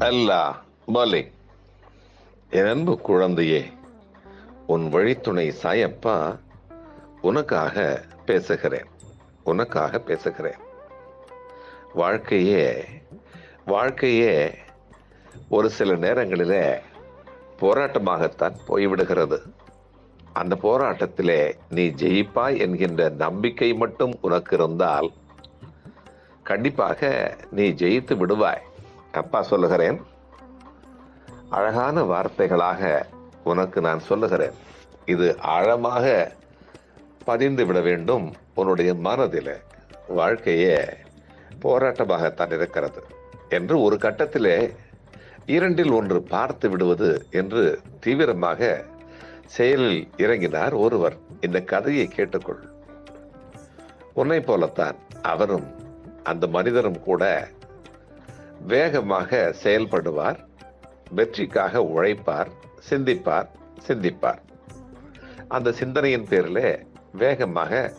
அல்லா பலே. என் அன்பு குழந்தையே உன் வழித்துணை சாயப்பா உனக்காக பேசுகிறேன். உனக்காக பேசுகிறேன். வாழ்க்கையே வாழ்க்கையே ஒரு சில நேரங்களிலே போராட்டமாகத்தான் போய்விடுகிறது. அந்த போராட்டத்திலே நீ ஜெயிப்பாய் என்கின்ற நம்பிக்கை மட்டும் உனக்கு இருந்தால் கண்டிப்பாக நீ ஜெயித்து விடுவாய். அப்பா சொல்லுகிறேன். அழகான வார்த்தைகளாக உனக்கு நான் சொல்லுகிறேன். இது ஆழமாக பதிந்து விட வேண்டும் உன்னுடைய மனதில். வாழ்க்கையே போராட்டமாகத்தான் இருக்கிறது என்று ஒரு கட்டத்திலே இரண்டில் ஒன்று பார்த்து விடுவது என்று தீவிரமாக செயலில் இறங்கினார் ஒருவர். இந்த கதையை கேட்டுக்கொள். உன்னை போலத்தான் அவரும் அந்த மனிதரும் கூட வேகமாக செயல்படுவார் வெற்றிக்காக உழைப்பார் சிந்திப்பார் சிந்திப்பார். அந்த சிந்தனையின் பேரில் வேகமாக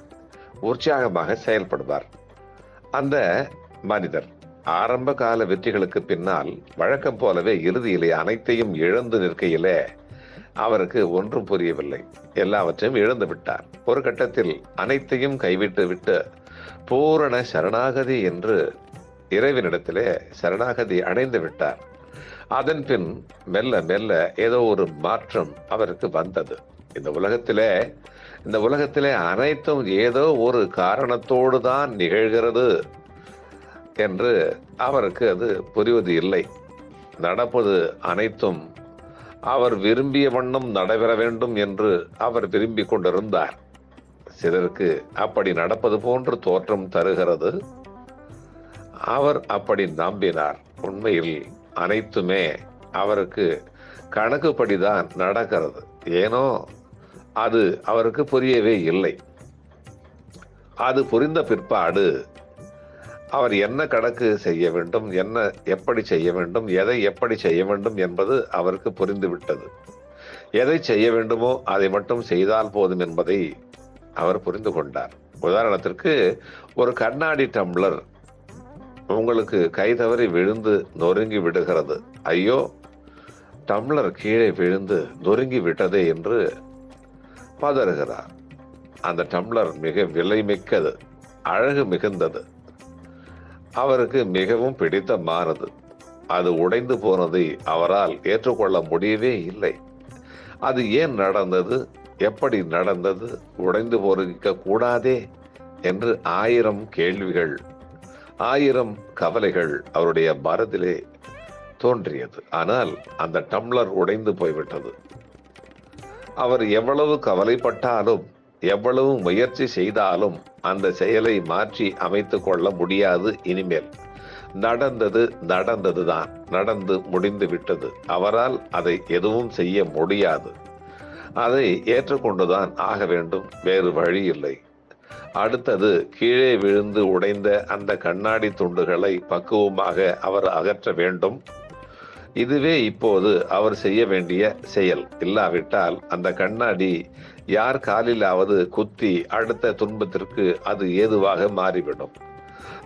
உற்சாகமாக செயல்படுவார். அந்த மனிதர் ஆரம்ப கால வெற்றிகளுக்கு பின்னால் வழக்கம் போலவே இறுதியிலே அனைத்தையும் இழந்து நிற்கையிலே அவருக்கு ஒன்றும் புரியவில்லை. எல்லாவற்றையும் இழந்து விட்டார். ஒரு கட்டத்தில் அனைத்தையும் கைவிட்டு விட்டு பூரண சரணாகதி என்று இறைவனிடத்திலே சரணாகதி அடைந்து விட்டார். அதன் பின் மெல்ல மெல்ல ஏதோ ஒரு மாற்றம் அவருக்கு வந்தது. இந்த உலகத்திலே இந்த உலகத்திலே அனைத்தும் ஏதோ ஒரு காரணத்தோடு தான் நிகழ்கிறது என்று அவருக்கு அது புரிவது இல்லை. நடப்பது அனைத்தும் அவர் விரும்பிய வண்ணம் நடைபெற வேண்டும் என்று அவர் விரும்பிக் கொண்டிருந்தார். சிலருக்கு அப்படி நடப்பது போன்று தோற்றம் தருகிறது. அவர் அப்படி நம்பினார். உண்மையில் அனைத்துமே அவருக்கு கணக்குப்படிதான் நடக்கிறது. ஏனோ அது அவருக்கு புரியவே இல்லை. அது புரிந்த பிற்பாடு அவர் என்ன கணக்கு செய்ய வேண்டும் என்ன எப்படி செய்ய வேண்டும் எதை எப்படி செய்ய வேண்டும் என்பது அவருக்கு புரிந்துவிட்டது. எதை செய்ய வேண்டுமோ அதை மட்டும் செய்தால் போதும் என்பதை அவர் புரிந்து கொண்டார். உதாரணத்திற்கு ஒரு கண்ணாடி டம்ளர் உங்களுக்கு கை தவறி விழுந்து நொறுங்கி விடுகிறது. ஐயோ டம்ளர் கீழே விழுந்து நொறுங்கி விட்டதே என்று பதறுகிறார். அந்த டம்ளர் மிக விலை மிக்கது அழகு மிகுந்தது. அவருக்கு மிகவும் பிடித்தமானது. அது உடைந்து போனதை அவரால் ஏற்றுக்கொள்ள முடியவே இல்லை. அது ஏன் நடந்தது எப்படி நடந்தது உடைந்து போயிருக்க கூடாதே என்று ஆயிரம் கேள்விகள் ஆயிரம் கவலைகள் அவருடைய மனதிலே தோன்றியது. ஆனால் அந்த டம்ளர் உடைந்து போய்விட்டது. அவர் எவ்வளவு கவலைப்பட்டாலும் எவ்வளவு முயற்சி செய்தாலும் அந்த செயலை மாற்றி அமைத்துக் கொள்ள முடியாது இனிமேல். நடந்தது நடந்ததுதான். நடந்து முடிந்து விட்டது. அவரால் அதை எதுவும் செய்ய முடியாது. அதை ஏற்றுக்கொண்டுதான் ஆக வேண்டும். வேறு வழி இல்லை அடுத்தது கீழே விழுந்து உடைந்த அந்த கண்ணாடி துண்டுகளை பக்குவமாக அவர் அகற்ற வேண்டும். இதுவே இப்போது அவர் செய்ய வேண்டிய செயல். இல்லாவிட்டால் அந்த கண்ணாடி யார் காலிலாவது குத்தி அடுத்த துன்பத்திற்கு அது ஏதுவாக மாறிவிடும்.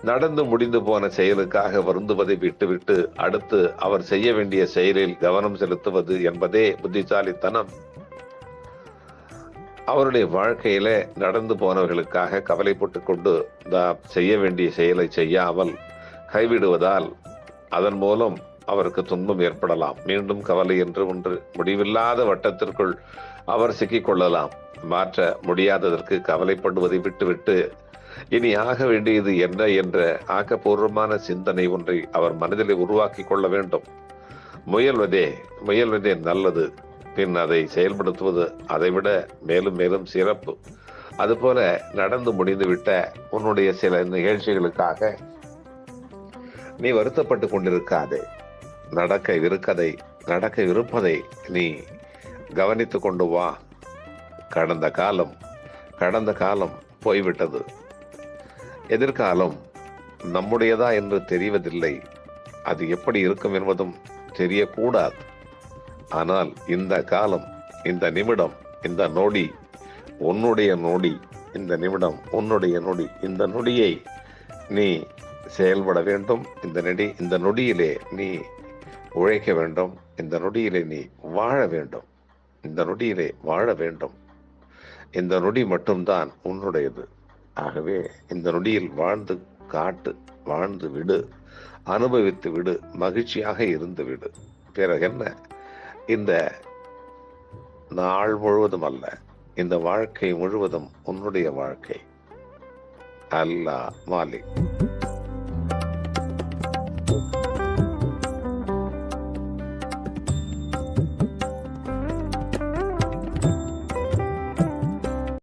நடந்து முடிந்து போன செயலுக்காக வருந்துவதை விட்டுவிட்டு அடுத்து அவர் செய்ய வேண்டிய செயலில் கவனம் செலுத்துவது என்பதே புத்திசாலித்தனம். அவருடைய வாழ்க்கையில நடந்து போனவர்களுக்காக கவலைப்பட்டு கொண்டு செய்ய வேண்டிய செயலை செய்யாமல் கைவிடுவதால் அதன் மூலம் அவருக்கு துன்பம் ஏற்படலாம். மீண்டும் கவலை என்று ஒன்று முடிவில்லாத வட்டத்திற்குள் அவர் சிக்கிக் கொள்ளலாம் மாற்ற முடியாததற்கு கவலைப்படுவதை விட்டுவிட்டு இனி ஆக வேண்டியது என்ன என்ற ஆக்கப்பூர்வமான சிந்தனை ஒன்றை அவர் மனதில் உருவாக்கி கொள்ள வேண்டும். முயல்வதே முயல்வதே நல்லது. பின் அதை செயல்படுத்துவது அதைவிட மேலும் மேலும் சிறப்பு. அதுபோல நடந்து முடிந்துவிட்ட உன்னுடைய சில நிகழ்ச்சிகளுக்காக நீ வருத்தப்பட்டு கொண்டிருக்காதே. நடக்க இருக்கதை நடக்க இருப்பதை நீ கவனித்து கொண்டு வா. கடந்த காலம் கடந்த காலம் போய்விட்டது. எதிர்காலம் நம்முடையதா என்று தெரிவதில்லை. அது எப்படி இருக்கும் என்பதும் தெரியக்கூடாது. ஆனால் இந்த காலம் இந்த நிமிடம் இந்த நொடி உன்னுடைய நொடி இந்த நிமிடம் உன்னுடைய நொடி இந்த நொடியை நீ செயல்பட வேண்டும். இந்த நொடி இந்த நொடியிலே நீ உழைக்க வேண்டும். இந்த நொடியிலே நீ வாழ வேண்டும். இந்த நொடியிலே வாழ வேண்டும். இந்த நொடி மட்டும்தான் உன்னுடையது. ஆகவே இந்த நொடியில் வாழ்ந்து காட்டு வாழ்ந்து விடு. அனுபவித்து விடு. மகிழ்ச்சியாக இருந்து விடு. பிறகு என்ன? இந்த நாள் முழுவதும் அல்ல இந்த வாழ்க்கை முழுவதும் உன்னுடைய வாழ்க்கை. அல்லாஹ் மாலிக்.